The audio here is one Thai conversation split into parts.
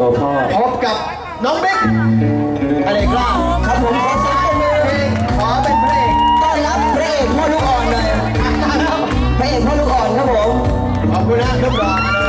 ตัวพ่อ พบกับน้องบิ๊กอะไรกล้าครับผมขอเสียงปรบมือเพลงขอเป็นเพลงต้อนรับพระเอกพ่อลูกอ่อนเลยพระเอกพ่อลูกอ่อนครับผม ขอบคุณนะทุกท่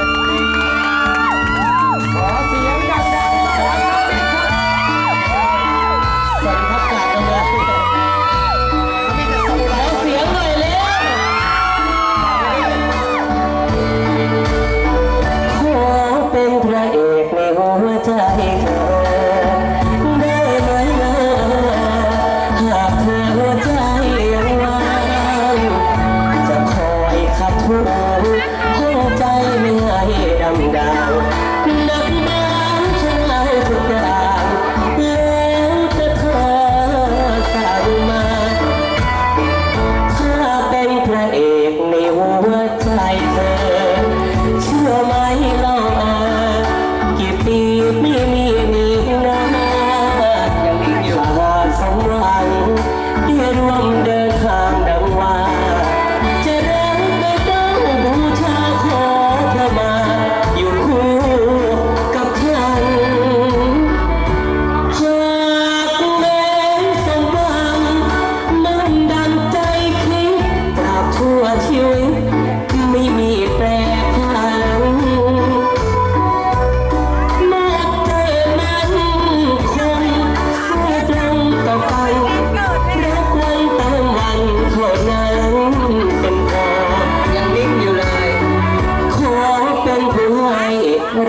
ไ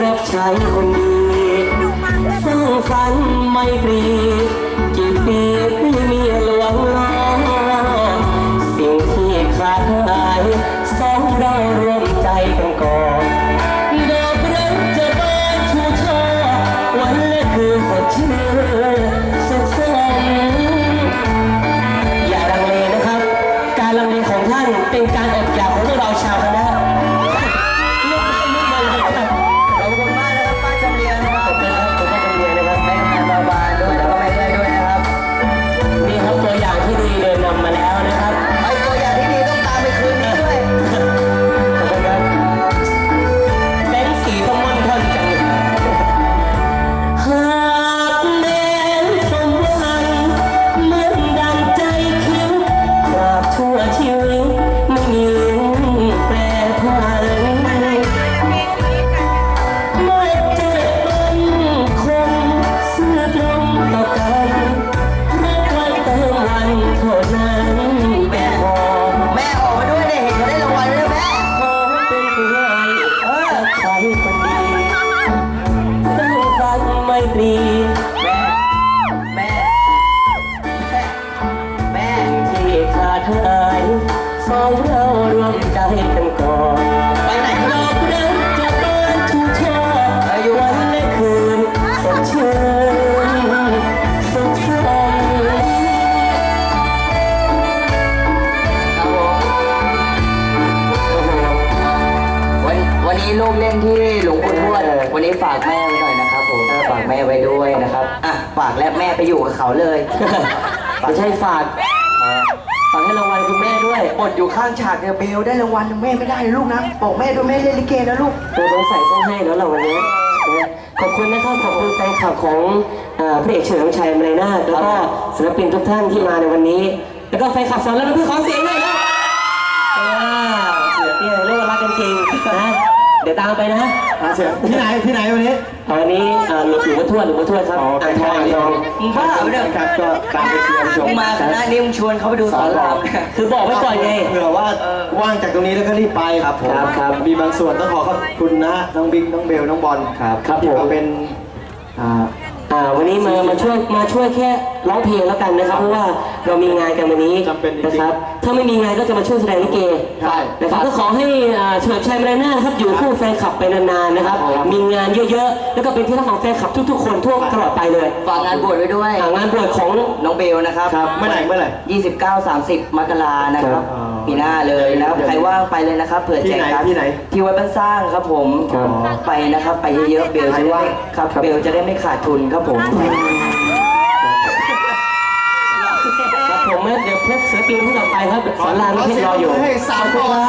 รับใช้คนดีสร้างฝันไม่ปรีกี่ปีไม่มีหลวงล้อสิ่งที่ขาดหายสองเราร่วมใจกันก่อนดอกรักจะบานชูช่อวันและคืนสดชื่นสุขสมอย่าลังเลนะครับ การลังเลของท่านเป็นการ ใครคนดีสร้างสรรค์ไม่ตรีแม่แม่แม่ที่ขาดหายสองเรารวม ลูกเล่นที่หลวงปู่ทวดวันนี้ฝากแม่ไว้หน่อยนะครับผมฝากแม่ไว้ด้วยนะครับอะฝากและแม่ไปอยู่กับเขาเลยไม่ใช่ฝากฝากให้รางวัลคุณแม่ด้วยอดอยู่ข้างฉากเนี่ยเบลได้รางวัลแม่ไม่ได้ลูกนะบอกแม่ด้วยแม่เล่นลิเกนะลูกตัวสงสัยต้องให้แล้วเราวันนี้นะขอบคุณนะครับขอบคุณแฟนคลับของเอ่อพระเอกเฉลิมชัยมรนาถแล้วก็ศิลปินทุกท่านที่มาในวันนี้ แล้วก็แฟนคลับสอนแล้วพี่ขอเสียงหน่อยนะอ่าเสียงเนี่ยเรียกว่ารักกันจริงนะ เดี๋ยวตามไปนะอาเสียงที่ไหนที่ไหนวันนี้เอาวันนี้อ่าหลวงปู่ทวดหลวงปู่ทวดครับอ่างทองอ่างทองมึงบ้าปะเนี่ยครับก็ตามไปเชียร์ชมมึงมาคณะนี้มึงชวนเขาไปดูสอนรามเนี่ยคือบอกไว้ก่อนไงเผื่อว่าว่างจากตรงนี้แล้วก็รีบไปครับผมครับครับมีบางส่วนต้องขอขอบคุณนะน้องบิ๊กน้องเบลน้องบอลครับครับที่ผมมาเป็นอ่าอ่าวันนี้มามาช่วยมาช่วยแค่ ร้องเพลงแล้วกันนะครับ เพราะว่าเรามีงานกันวันนี้จำเป็นจริงๆนะครับ ถ้าไม่มีงานก็จะมาช่วยแสดงลิเกใช่นะครับก็ขอให้อ่าเฉิดชัยมรนาถนะครับอยู่คู่แฟนคลับไปนานๆนะครับ ครับ มีงานเยอะๆ แล้วก็เป็นที่รักของแฟนคลับทุกๆ คนทั่วตลอดไปเลยฝากงานบวชไว้ด้วย อ่างานบวชของ น้องเบลนะครับครับเมื่อไหร่เมื่อไหร่29 30 มกรานะครับครับอ๋อปีหน้าเลยนะครับใครว่างไปเลยนะครับ เผื่อที่แจกไหนการ์ดที่ไหนที่วัดบ้านสร้างครับผม ครับ ไปนะครับ ไปเยอะๆ เบลจะได้ไม่ครับ เบลจะได้ไม่ขาดทุนครับผมค ปินท่านต่อ